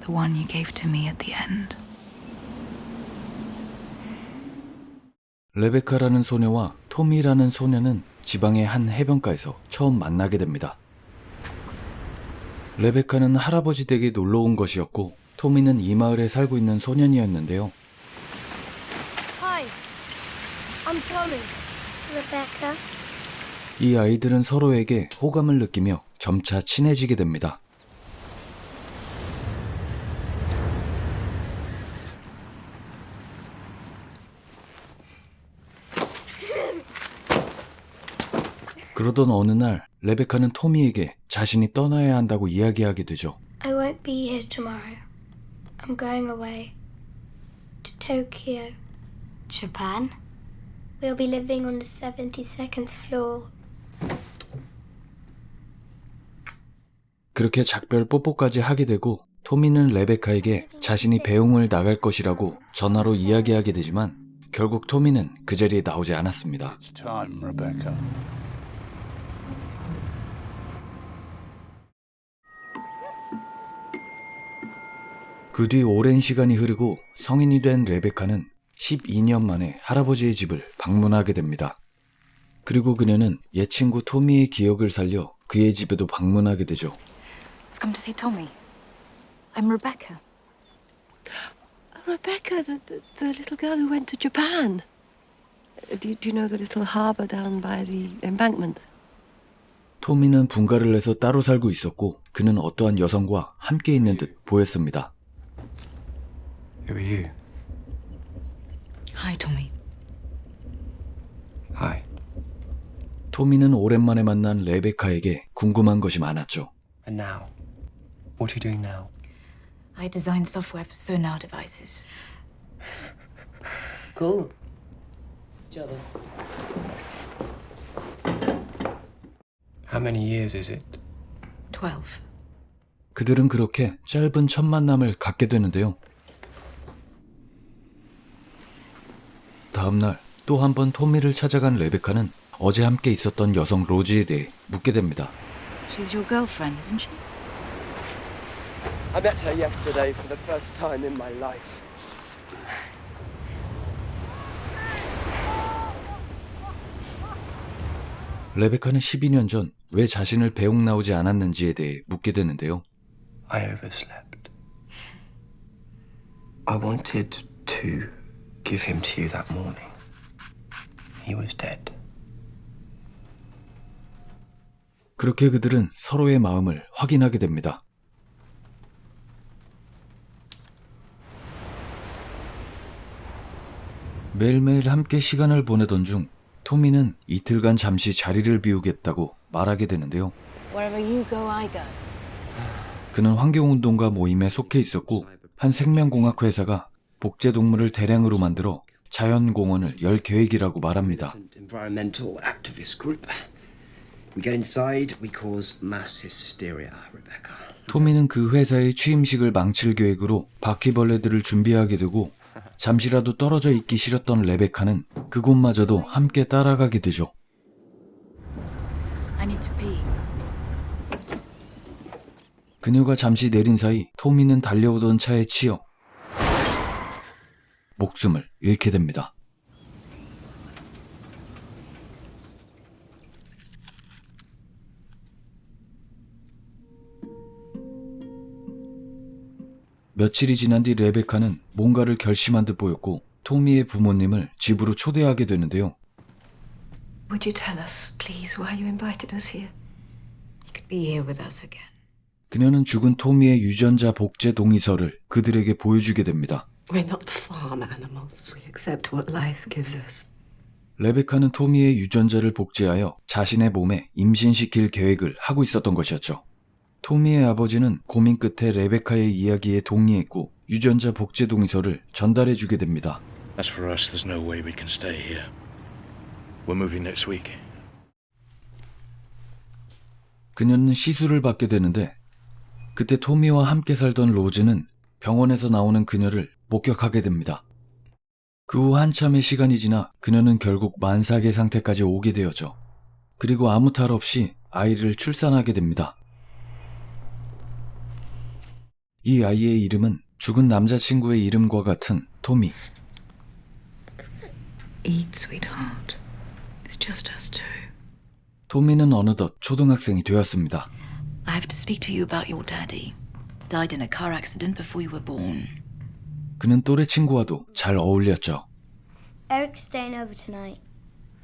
The one you gave to me at the end. 레베카라는 소녀와 토미라는 소녀는 지방의 한 해변가에서 처음 만나게 됩니다. 레베카는 할아버지 댁에 놀러 온 것이었고 토미는 이 마을에 살고 있는 소년이었는데요. Hi, I'm Tommy. Rebecca. 이 아이들은 서로에게 호감을 느끼며 점차 친해지게 됩니다. 그러던 어느 날 레베카는 토미에게 자신이 떠나야 한다고 이야기하게 되죠. I won't be here tomorrow. I'm going away to Tokyo. Japan? We'll be living on the 72nd floor. 그렇게 작별 뽀뽀까지 하게 되고 토미는 레베카에게 자신이 배웅을 나갈 것이라고 전화로 이야기하게 되지만 결국 토미는 그 자리에 나오지 않았습니다. It's time, Rebecca. 그 뒤 오랜 시간이 흐르고 성인이 된 레베카는 12년 만에 할아버지의 집을 방문하게 됩니다. 그리고 그녀는 옛 친구 토미의 기억을 살려 그의 집에도 방문하게 되죠. Come to see Tommy. I'm Rebecca. Rebecca, the, the, the little girl who went to Japan. Uh, Do, do you know the little harbour down by the embankment? 토미는 분가를 내서 따로 살고 있었고 그는 어떠한 여성과 함께 있는 듯 보였습니다. Who are you? Hi, Tommy. Hi. 토미는 오랜만에 만난 레베카에게 궁금한 것이 많았죠. And now? What are you doing now? I designed software for sonar devices. Cool. How many years is it? Twelve. 그들은 그렇게 짧은 첫 만남을 갖게 되는데요. 다음날 또 한 번 토미를 찾아간 레베카는 어제 함께 있었던 여성 로지에 대해 묻게 됩니다. She's your girlfriend, isn't she? I met her yesterday for the first time in my life. 레베카는 12년 전 왜 자신을 배웅 나오지 않았는지에 대해 묻게 되는데요. I overslept. I wanted to give him to you that morning. He was dead. 그렇게 그들은 서로의 마음을 확인하게 됩니다. 매일매일 함께 시간을 보내던 중 토미는 이틀간 잠시 자리를 비우겠다고 말하게 되는데요. Wherever you go, I go. 그는 환경운동가 모임에 속해 있었고 한 생명공학 회사가 복제 동물을 대량으로 만들어 자연 공원을 열 계획이라고 말합니다. 토미는 그 회사의 취임식을 망칠 계획으로 바퀴벌레들을 준비하게 되고 잠시라도 떨어져 있기 싫었던 레베카는 그곳마저도 함께 따라가게 되죠. 그녀가 잠시 내린 사이 토미는 달려오던 차에 치여 목숨을 잃게 됩니다. 며칠이 지난 뒤 레베카는 뭔가를 결심한 듯 보였고 토미의 부모님을 집으로 초대하게 되는데요. Would you tell us, please, why you invited us here? You could be here with us again. 그녀는 죽은 토미의 유전자 복제 동의서를 그들에게 보여주게 됩니다. We're not farm animals. We accept what life gives us. 레베카는 토미의 유전자를 복제하여 자신의 몸에 임신시킬 계획을 하고 있었던 것이었죠. 토미의 아버지는 고민 끝에 레베카의 이야기에 동의했고 유전자 복제 동의서를 전달해 주게 됩니다. As for us, there's no way we can stay here. We're moving next week. 그녀는 시술을 받게 되는데 그때 토미와 함께 살던 로즈는 병원에서 나오는 그녀를 목격하게 됩니다. 그 후 한참의 시간이 지나 그녀는 결국 만삭의 상태까지 오게 되었죠. 그리고 아무 탈 없이 아이를 출산하게 됩니다. 이 아이의 이름은 죽은 남자친구의 이름과 같은 토미. 토미는 어느덧 초등학생이 되었습니다. I have to speak to you about your daddy. Died in a car accident before you were born. 그는 또래 친구와도 잘 어울렸죠. Eric's staying over tonight.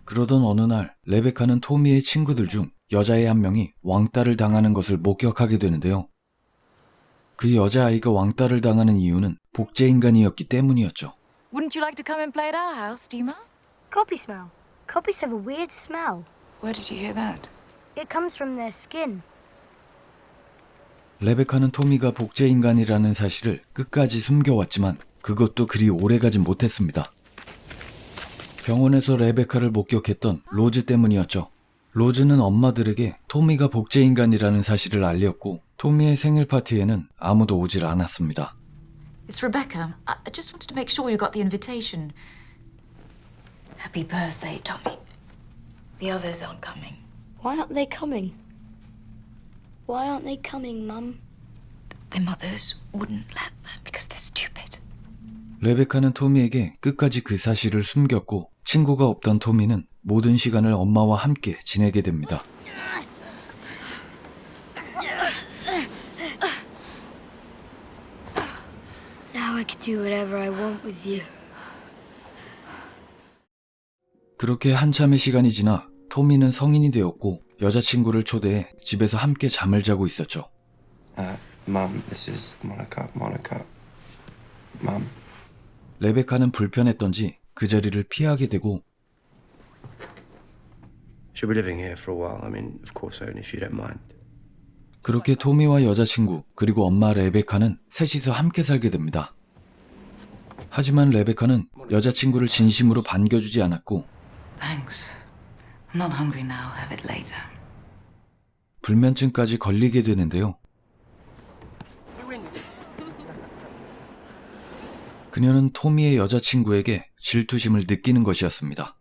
그러던 어느 날 레베카는 토미의 친구들 중 여자의 한 명이 왕따를 당하는 것을 목격하게 되는데요. 그 여자아이가 왕따를 당하는 이유는 복제 인간이었기 때문이었죠. Wouldn't you like to come and play at our house, Dima? Copy smell. Copies have a weird smell. Where did you hear that? It comes from their skin. 레베카는 토미가 복제인간이라는 사실을 끝까지 숨겨왔지만 그것도 그리 오래가진 못했습니다. 병원에서 레베카를 목격했던 로즈 때문이었죠. 로즈는 엄마들에게 토미가 복제인간이라는 사실을 알렸고 토미의 생일 파티에는 아무도 오질 않았습니다. It's Rebecca. I I just wanted to make sure you got the invitation. Happy birthday, Tommy. The others aren't coming. Why aren't they coming? Why aren't they coming, Mum? Their mothers wouldn't let them because they're stupid. 레베카는 토미에게 끝까지 그 사실을 숨겼고 친구가 없던 토미는 모든 시간을 엄마와 함께 지내게 됩니다. Now I can do whatever I want with you. 그렇게 한참의 시간이 지나 토미는 성인이 되었고 여자친구를 초대해 집에서 함께 잠을 자고 있었죠. Uh, Mum, this is Monica. Monica. Mum. 레베카는 불편했던지 그 자리를 피하게 되고 She'll be living here for a while. I mean, of course, only if you don't mind. 그렇게 토미와 여자친구 그리고 엄마 레베카는 셋이서 함께 살게 됩니다. 하지만 레베카는 여자친구를 진심으로 반겨주지 않았고 Thanks. I'm not hungry now. Have it later. 불면증까지 걸리게 되는데요. 그녀는 토미의 여자친구에게 질투심을 느끼는 것이었습니다.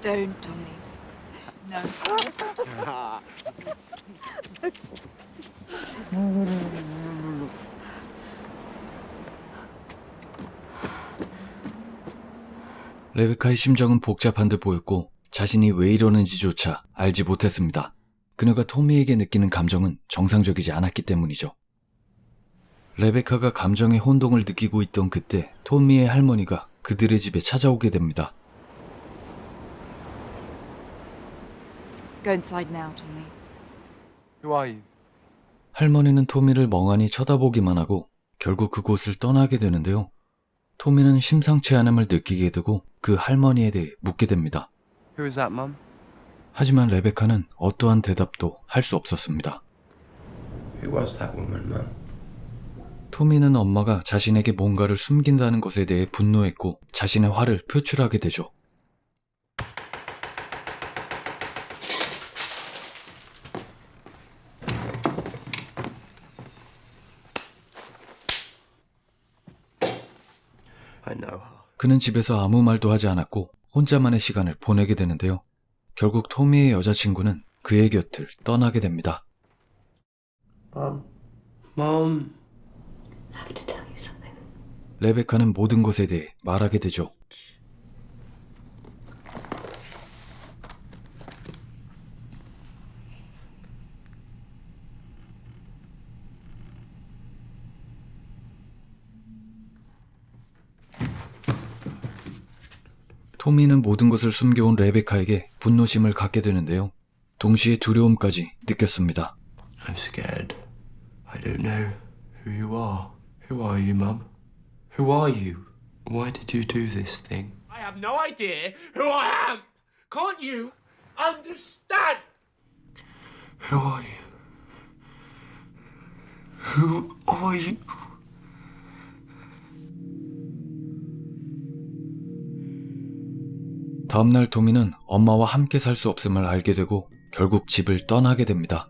Don't, Tommy. No. 레베카의 심정은 복잡한 듯 보였고 자신이 왜 이러는지조차 알지 못했습니다. 그녀가 토미에게 느끼는 감정은 정상적이지 않았기 때문이죠. 레베카가 감정의 혼동을 느끼고 있던 그때 토미의 할머니가 그들의 집에 찾아오게 됩니다. Go inside now, Tommy. Who are you? 할머니는 토미를 멍하니 쳐다보기만 하고 결국 그곳을 떠나게 되는데요. 토미는 심상치 않음을 느끼게 되고 그 할머니에 대해 묻게 됩니다. Who is that? 하지만 레베카는 어떠한 대답도 할 수 없었습니다. Who was that woman? 토미는 엄마가 자신에게 뭔가를 숨긴다는 것에 대해 분노했고 자신의 화를 표출하게 되죠. 그는 집에서 아무 말도 하지 않았고 혼자만의 시간을 보내게 되는데요. 결국 토미의 여자친구는 그의 곁을 떠나게 됩니다. Mum. Mum. I have to tell you something. 레베카는 모든 것에 대해 말하게 되죠. 토미는 모든 것을 숨겨온 레베카에게 분노심을 갖게 되는데요. 동시에 두려움까지 느꼈습니다. I'm scared. I don't know who you are. Who are you, Mum? Who are you? Why did you do this thing? I have no idea who I am. Can't you understand? Who are you? Who are you? 다음날 토미는 엄마와 함께 살 수 없음을 알게 되고 결국 집을 떠나게 됩니다.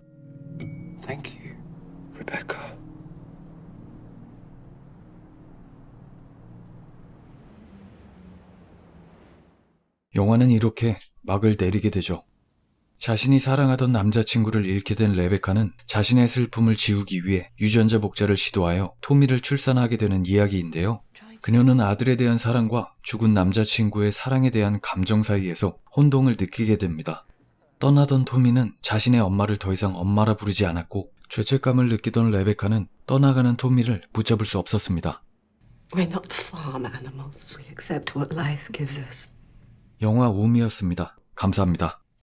Thank you, Rebecca. 영화는 이렇게 막을 내리게 되죠. 자신이 사랑하던 남자친구를 잃게 된 레베카는 자신의 슬픔을 지우기 위해 유전자 복제를 시도하여 토미를 출산하게 되는 이야기인데요. 그녀는 아들에 대한 사랑과 죽은 남자친구의 사랑에 대한 감정 사이에서 혼동을 느끼게 됩니다. 떠나던 토미는 자신의 엄마를 더 이상 엄마라 부르지 않았고 죄책감을 느끼던 레베카는 떠나가는 토미를 붙잡을 수 없었습니다. 영화 우미였습니다. 감사합니다.